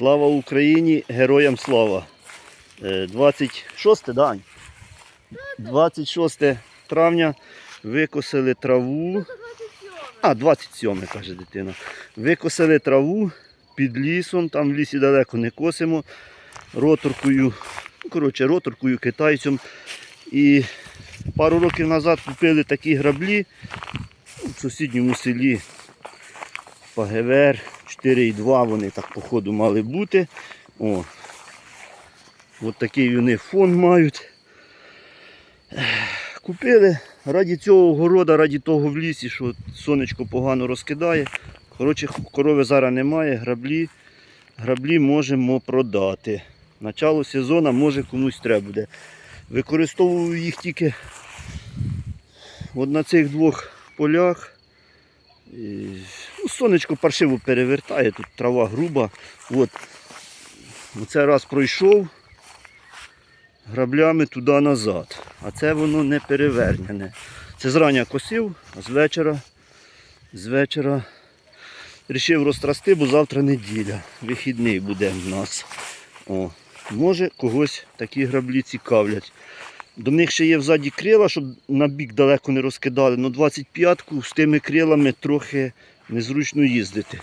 Слава Україні! Героям слава! Е, 26, да? 26 травня викосили траву. А, 27, каже дитина. Викосили траву під лісом, там в лісі далеко не косимо. Роторкою, ну, коротше, роторкою китайцем. І пару років назад купили такі граблі в сусідньому селі ПГВР 4,2 вони так по ходу мали бути. О. От такий вони фон мають. Купили раді цього города, раді того в лісі, що сонечко погано розкидає. Коротше, корови зараз немає, граблі, граблі можемо продати. Начало сезону може комусь треба буде. Використовую їх тільки от на цих двох полях. І, сонечко паршиво перевертає, тут трава груба. От. Оце раз пройшов граблями туди-назад. А це воно не перевернене. Це зрання косив, а з вечора, з вечора рішив розтрасти, бо завтра неділя. Вихідний буде в нас. О. Може когось такі граблі цікавлять. До них ще є взаді крила, щоб на бік далеко не розкидали. Ну 25-ку з тими крилами трохи незручно їздити.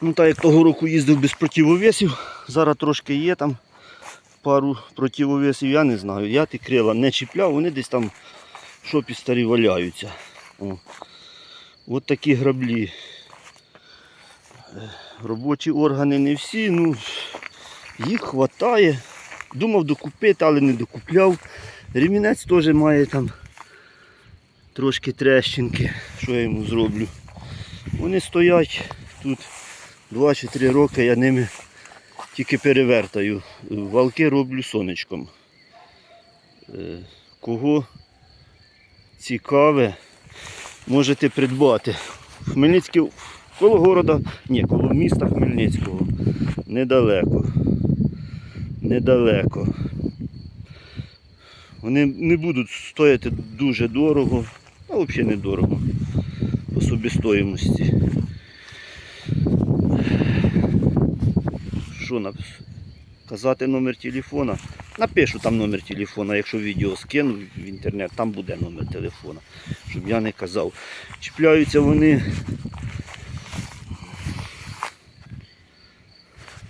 Ну так як того року їздив без противовесів, зараз трошки є там пару противовесів, я не знаю. Я ті крила не чіпляв, вони десь там шопі старі валяються. О. От такі граблі. Е, Робочі органи не всі, ну їх вистачає. Думав докупити, але не докупляв. Ремінець теж має там трошки трещинки. Що я йому зроблю? Вони стоять тут 2 чи 3 роки, я ними тільки перевертаю. Валки роблю сонечком. Е, Кого цікаве, можете придбати. В Хмельницькій, коло города, ні, коло міста Хмельницького. Недалеко. Недалеко. Вони не будуть стояти дуже дорого, а взагалі недорого по собі Що напис- казати номер телефона? Напишу там номер телефона, якщо відео скину в інтернет, там буде номер телефона, щоб я не казав. Чіпляються вони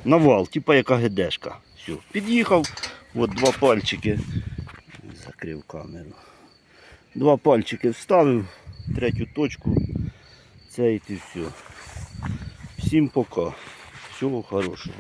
на вал, типа яка гедешка. Все, під'їхав, от два пальчики, закрив камеру. Два пальчики вставив, третю точку, це і все. Всім пока. Всього хорошого.